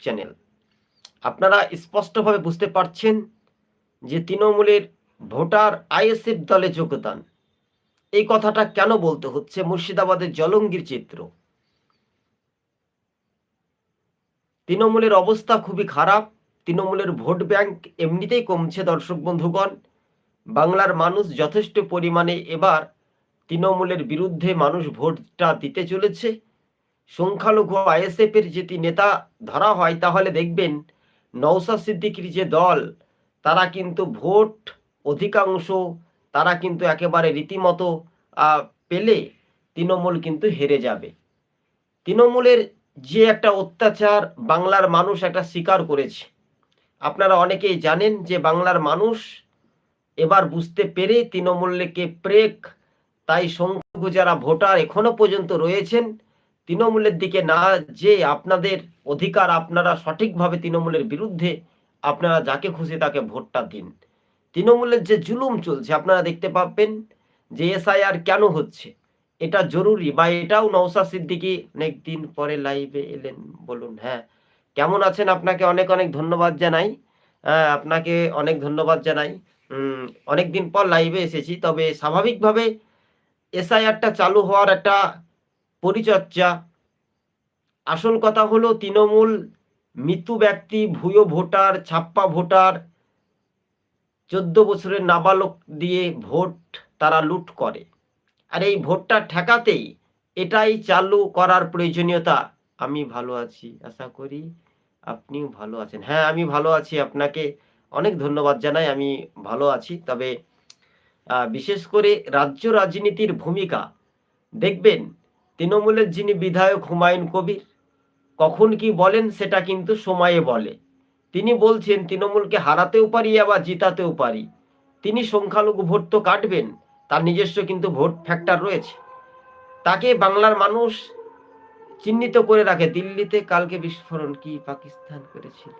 Channel আপনারা স্পষ্টভাবে বুঝতে পারছেন যে তৃণমূলের ভোটার আইএসএফ দলে যোগদান। এই কথাটা কেন বলতে হচ্ছে মুর্শিদাবাদের জলঙ্গির চিত্র? তৃণমূলের অবস্থা খুবই খারাপ। তৃণমূলের ভোট ব্যাংক এমনিতেই কমছে, দর্শক বন্ধুগণ। বাংলার মানুষ যথেষ্ট পরিমাণে এবার তৃণমূলের বিরুদ্ধে মানুষ ভোটটা দিতে চলেছে। সংখ্যালঘু আইএসএফ এর যদি নেতা ধরা হয়, তাহলে দেখবেন নওসাদ সিদ্দিকির যে দল, তারা কিন্তু ভোট অধিকাংশ, তারা কিন্তু একেবারে রীতিমতো পেলে তৃণমূল কিন্তু হেরে যাবে। তৃণমূলের যে একটা অত্যাচার বাংলার মানুষ একটা স্বীকার করেছে। আপনারা অনেকেই জানেন যে বাংলার মানুষ এবার বুঝতে পেরে তৃণমূলকে প্রেক, তাই সংখ্যালঘু যারা ভোটার এখনও পর্যন্ত রয়েছেন তৃণমূলের দিকে না যে আপনাদের অধিকার আপনারা সঠিকভাবে তৃণমূলের বিরুদ্ধে আপনারা যাকে খুশি তাকে ভোটটা দিন। তৃণমূলের যে জুলুম চলছে, আপনারা দেখতে পাবেন যে এসআইআর কেন হচ্ছে? এটা জরুরি বা এটাও নৌসা সিদ্দিকি অনেক দিন পরে লাইভে এলেন বলুন হ্যাঁ। কেমন আছেন? আপনাকে অনেক অনেক ধন্যবাদ জানাই। হ্যাঁ আপনাকে অনেক ধন্যবাদ জানাই। অনেক দিন পর লাইভে এসেছি, তবে স্বাভাবিকভাবে এসআইআরটা চালু হওয়ার একটা পরিচর্যা। আসল কথা হলো, তৃণমূল মৃত্যু ব্যক্তি, ভুয়ো ভোটার, ছাপ্পা ভোটার, চোদ্দ বছরের নাবালক দিয়ে ভোট তারা লুট করে। আর এই ভোটটা ঠেকাতেই এটাই চালু করার প্রয়োজনীয়তা। আমি ভালো আছি, আশা করি আপনিও ভালো আছেন। হ্যাঁ আমি ভালো আছি, আপনাকে অনেক ধন্যবাদ জানাই, আমি ভালো আছি। তবে বিশেষ করে রাজ্য রাজনীতির ভূমিকা, দেখবেন তৃণমূলের যিনি বিধায়ক হুমায়ুন কবির, কখন কি বলেন সেটা কিন্তু সময়ে বলে। তিনি বলছেন, তৃণমূলকে হারাতেও পারি আবার জিতাতেও পারি। তিনি সংখ্যালঘু ভোট তো কাটবেন, তার নিজস্ব কিন্তু ভোট ফ্যাক্টর রয়েছে। তাকে বাংলার মানুষ চিহ্নিত করে রাখে। দিল্লিতে কালকে বিস্ফোরণ, কি পাকিস্তান করেছিল?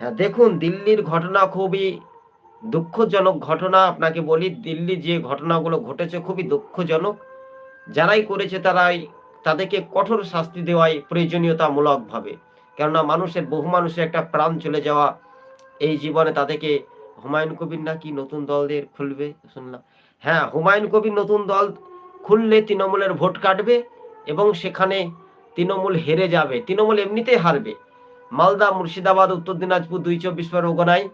হ্যাঁ দেখুন, দিল্লির ঘটনা খুবই দুঃখজনক ঘটনা। আপনাকে বলি, দিল্লি যে ঘটনাগুলো ঘটেছে খুবই দুঃখজনক। যারাই করেছে তারাই তাদেরকে কঠোর শাস্তি দেওয়াই প্রয়োজনীয়তামূলকভাবে কেননা মানুষের, বহু মানুষের একটা প্রাণ চলে যাওয়া এই জীবনে তাদেরকে হুমায়ুন কবির নাকি নতুন দলদের খুলবে? শুনলাম। হ্যাঁ হুমায়ুন কবির নতুন দল খুললে তৃণমূলের ভোট কাটবে এবং সেখানে তৃণমূল হেরে যাবে। তৃণমূল এমনিতেই হারবে। মালদা, মুর্শিদাবাদ, উত্তর দিনাজপুর, দুই চব্বিশ পরগনায়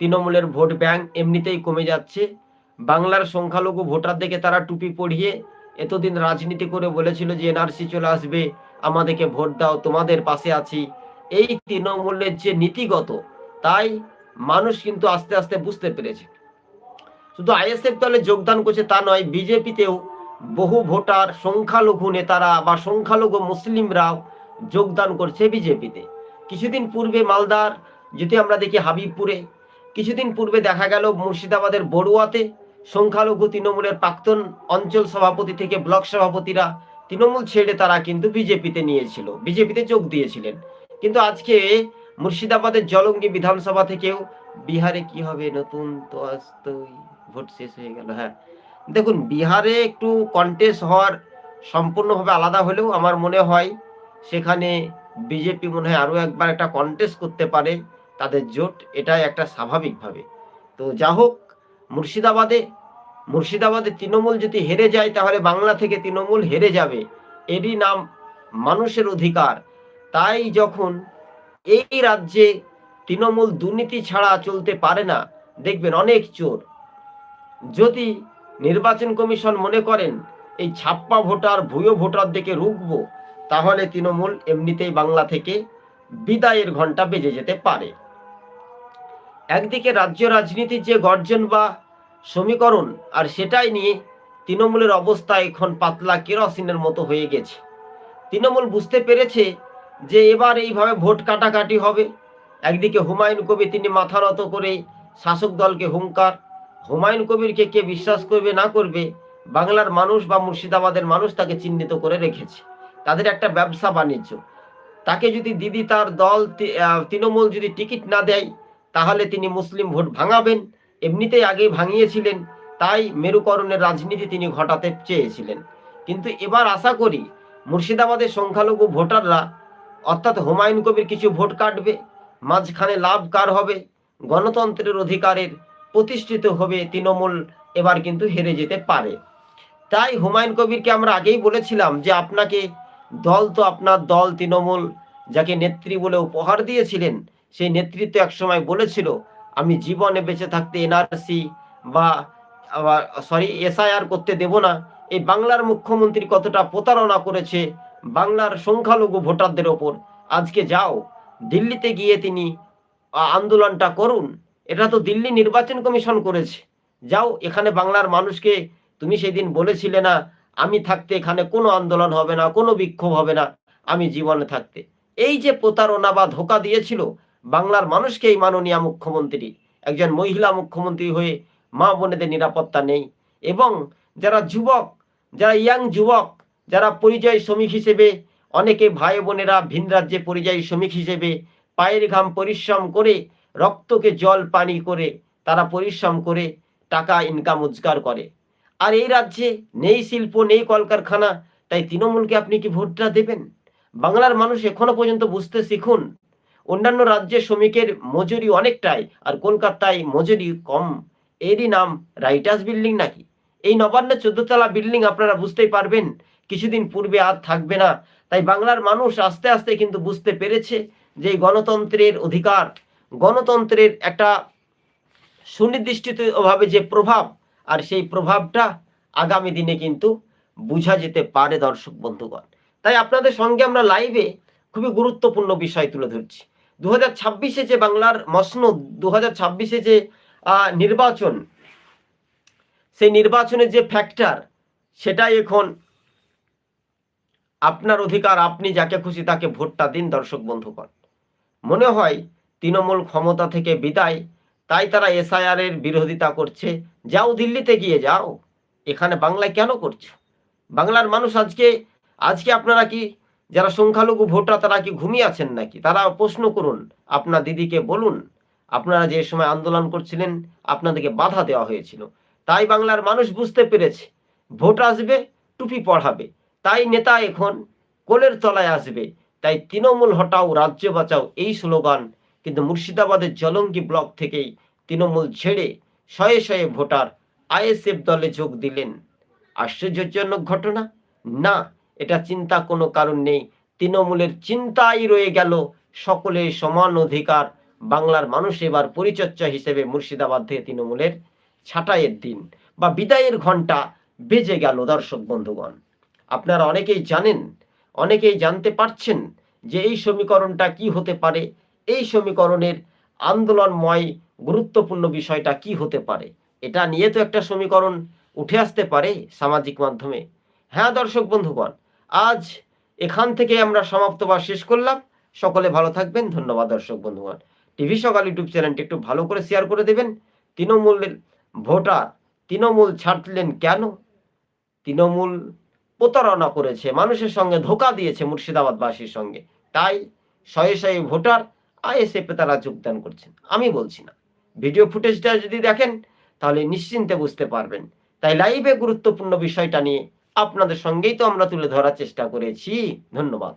তৃণমূলের ভোট ব্যাংক এমনিতেই কমে যাচ্ছে। বাংলার সংখ্যালঘু ভোটারদেরকে তারা টুপি পরিয়ে এতদিন রাজনীতি করে বলেছিল যে এনআরসি চলে আসবে, আমাদেরকে ভোট দাও, তোমাদের পাশে আছি। এই তৃণমূলের যে নীতিগত, তাই মানুষ কিন্তু আস্তে আস্তে বুঝতে পেরেছে। শুধু আইএসএফ দলে যোগদান করছে তা নয়, বিজেপিতেও বহু ভোটার, সংখ্যালঘু নেতারা বা সংখ্যালঘু মুসলিমরাও যোগদান করছে বিজেপিতে। কিছুদিন পূর্বে মালদার, যদি আমরা দেখি হাবিবপুরে, কিছুদিন পূর্বে দেখা গেল মুর্শিদাবাদের বড়ুয়াতে সংখ্যালঘু তৃণমূলের প্রাক্তন অঞ্চল সভাপতি থেকে ব্লক সভাপতিরা তৃণমূল ছেড়ে তারা কিন্তু বিজেপিতে নিয়েছিল। বিজেপিতে যোগ দিয়েছিলেন। কিন্তু আজকে মুর্শিদাবাদের জলঙ্গি বিধানসভা থেকেও বিহারে কি হবে? নতুন তো আজ তো ভোট শেষ হয়ে গেল হ্যাঁ। দেখুন, বিহারে একটু কন্টেস্ট হওয়ার সম্পূর্ণভাবে আলাদা হলেও আমার মনে হয় সেখানে বিজেপি মনে হয় আরও একবার একটা কন্টেস্ট করতে পারে। তাদের জোট, এটাই একটা স্বাভাবিকভাবে। তো যা হোক মুর্শিদাবাদে মুর্শিদাবাদে তৃণমূল যদি হেরে যায়, তাহলে বাংলা থেকে তৃণমূল হেরে যাবে। এরই নাম মানুষের অধিকার। তাই যখন এই রাজ্যে তৃণমূল দুর্নীতি ছাড়া চলতে পারে না, দেখবেন অনেক চোর। যদি নির্বাচন কমিশন মনে করেন, এই ছাপ্পা ভোটার, ভূয় ভোটার দিকে রুখবো, তাহলে তৃণমূল এমনিতেই বাংলা থেকে বিদায়ের ঘণ্টা বেজে যেতে পারে। একদিকে রাজ্য রাজনীতির যে গর্জন বা সমীকরণ আর সেটাই নিয়ে তৃণমূলের অবস্থা এখন পাতলা কেরোসিনের মতো হয়ে গেছে। তৃণমূল বুঝতে পেরেছে যে এবার এইভাবে ভোট কাটাকাটি হবে। একদিকে হুমায়ুন কবির তিনি মাথা নত করে শাসক দলকে হুঙ্কার। হুমায়ুন কবিরকে কে বিশ্বাস করবে না করবে বাংলার মানুষ বা মুর্শিদাবাদের মানুষ তাকে চিহ্নিত করে রেখেছে। তাদের একটা ব্যবসা বাণিজ্য। তাকে যদি দিদি তার দল তৃণমূল যদি টিকিট না দেয় তাহলে তিনি মুসলিম ভোট ভাঙাবেন। এমনিতেই আগে ভাঙিয়েছিলেন, তাই মেরুকরণের রাজনীতি তিনি ঘটাতে চেয়েছিলেন। কিন্তু এবার আশা করি মুর্শিদাবাদের সংখ্যালঘু ভোটাররা, অর্থাৎ হুমায়ুন কবির কিছু ভোট কাটবে, মাঝখানে লাভ কার হবে, গণতন্ত্রের অধিকারের প্রতিষ্ঠিত হবে তৃণমূল এবার কিন্তু হেরে যেতে পারে। তাই হুমায়ুন কবিরকে আমরা আগেই বলেছিলাম যে আপনাকে দল তো আপনার দল, তৃণমূল যাকে নেত্রী বলে উপহার দিয়েছিলেন, সেই নেতৃত্ব একসময় বলেছিল আমি জীবনে বেঁচে থাকতে এনআরসি বা সরি এসআইআর করতে দেব না। এই বাংলার মুখ্যমন্ত্রী কতটা প্রতারণা করেছে বাংলার সংখ্যালঘু ভোটারদের ওপর। আজকে যাও, দিল্লিতে গিয়ে তিনি আন্দোলনটা করুন। এটা তো দিল্লি নির্বাচন কমিশন করেছে। যাও, এখানে বাংলার মানুষকে, তুমি সেদিন বলেছিলে না, আমি থাকতে এখানে কোনো আন্দোলন হবে না, কোনো বিক্ষোভ হবে না, আমি জীবনে থাকতে। এই যে প্রতারণা বা ধোকা দিয়েছিল বাংলার মানুষকে এই মাননীয় মুখ্যমন্ত্রী, একজন মহিলা মুখ্যমন্ত্রী হয়ে মা বোনেদের নিরাপত্তা নেই এবং যারা যুবক, যারা ইয়াং যুবক, যারা পরিযায়ী শ্রমিক হিসেবে, অনেকে ভাই বোনেরা ভিন রাজ্যে পরিযায়ী শ্রমিক হিসেবে পায়ের ঘাম পরিশ্রম করে, রক্তকে জল পানি করে তারা পরিশ্রম করে টাকা ইনকাম রোজগার করে। আর এই রাজ্যে নেই শিল্প, নেই কলকারখানা, তাই তৃণমূলকে আপনি কি ভোটটা দেবেন? বাংলার মানুষ এখনও পর্যন্ত বুঝতে শিখুন অন্যান্য রাজ্যে শ্রমিকের মজুরি অনেকটাই, আর কলকাতায় মজুরি কম। এরই নাম রাইটার্স বিল্ডিং নাকি? এই নবান্ন চোদ্দতলা বিল্ডিং আপনারা বুঝতেই পারবেন, কিছুদিন পূর্বে আর থাকবে না। তাই বাংলার মানুষ আস্তে আস্তে কিন্তু বুঝতে পেরেছে যে গণতন্ত্রের অধিকার, গণতন্ত্রের একটা সুনির্দিষ্টভাবে যে প্রভাব, আর সেই প্রভাবটা আগামী দিনে কিন্তু বোঝা যেতে পারে দর্শক বন্ধুগণ। তাই আপনাদের সঙ্গে আমরা লাইভে খুবই গুরুত্বপূর্ণ বিষয় তুলে ধরছি। দু হাজার ছাব্বিশে যে বাংলার মসনদ দু হাজার ছাব্বিশে যে নির্বাচন, সেই নির্বাচনের যে ফ্যাক্টর সেটাই এখন আপনার অধিকার, আপনি যাকে খুশি তাকে ভোটটা দিন, দর্শক বন্ধুগণ। মনে হয় তৃণমূল ক্ষমতা থেকে বিদায়, তাই তারা এসআইআর এর বিরোধিতা করছে। যাও দিল্লিতে গিয়ে যাও, এখানে বাংলায় কেন করছ? বাংলার মানুষ আজকে আজকে আপনারা কি যারা সংখ্যালঘু ভোটার, তারা কি ঘুমিয়ে আছেন নাকি? তারা প্রশ্ন করুন, আপনার দিদিকে বলুন, আপনারা যে সময় আন্দোলন করছিলেন, আপনাদেরকে বাধা দেওয়া হয়েছিল। তাই বাংলার মানুষ বুঝতে পেরেছে, ভোট আসবে, টুপি পড়াবে। তাই নেতা এখন কোলের তলায় আসবে। তাই তৃণমূল হটাও, রাজ্য বাঁচাও, এই স্লোগান কিন্তু মুর্শিদাবাদের জলঙ্গি ব্লক থেকেই তৃণমূল ছেড়ে শয়ে শয়ে ভোটার আইএসএফ দলে যোগ দিলেন। আশ্চর্যজনক ঘটনা? না এটা চিন্তা কোনো কারণ নেই। তৃণমূলের চিন্তাই রয়ে গেল সকলের সমান অধিকার। বাংলার মানুষ এবার পরিচর্যা হিসেবে মুর্শিদাবাদ থেকে তৃণমূলের ছাঁটাইয়ের দিন বা বিদায়ের ঘণ্টা বেজে গেল দর্শক বন্ধুগণ। আপনারা অনেকেই জানেন, অনেকেই জানতে পারছেন যে এই সমীকরণটা কি হতে পারে, এই সমীকরণের আন্দোলনময় গুরুত্বপূর্ণ বিষয়টা কি হতে পারে। এটা নিয়ে তো একটা সমীকরণ উঠে আসতে পারে সামাজিক মাধ্যমে। হ্যাঁ দর্শক বন্ধুগণ আজ এখান থেকে আমরা সমাপ্ত বা শেষ করলাম। সকলে ভালো থাকবেন। ধন্যবাদ দর্শক বন্ধুগণ। টিভি সকাল ইউটিউব চ্যানেলটি একটু ভালো করে শেয়ার করে দেবেন। তৃণমূলের ভোটার তৃণমূল ছাড়লেন কেন? তৃণমূল প্রতারণা করেছে, মানুষের সঙ্গে ধোকা দিয়েছে মুর্শিদাবাদবাসীর সঙ্গে। তাই শয়ে শয়ে ভোটার আইএসএফে তারা যোগদান করছেন। আমি বলছি না। ভিডিও ফুটেজটা যদি দেখেন, তাহলে নিশ্চিন্তে বুঝতে পারবেন। তাই লাইভে গুরুত্বপূর্ণ বিষয়টা নিয়ে আপনাদের সঙ্গেই তো আমরা তুলে ধরার চেষ্টা করেছি। ধন্যবাদ।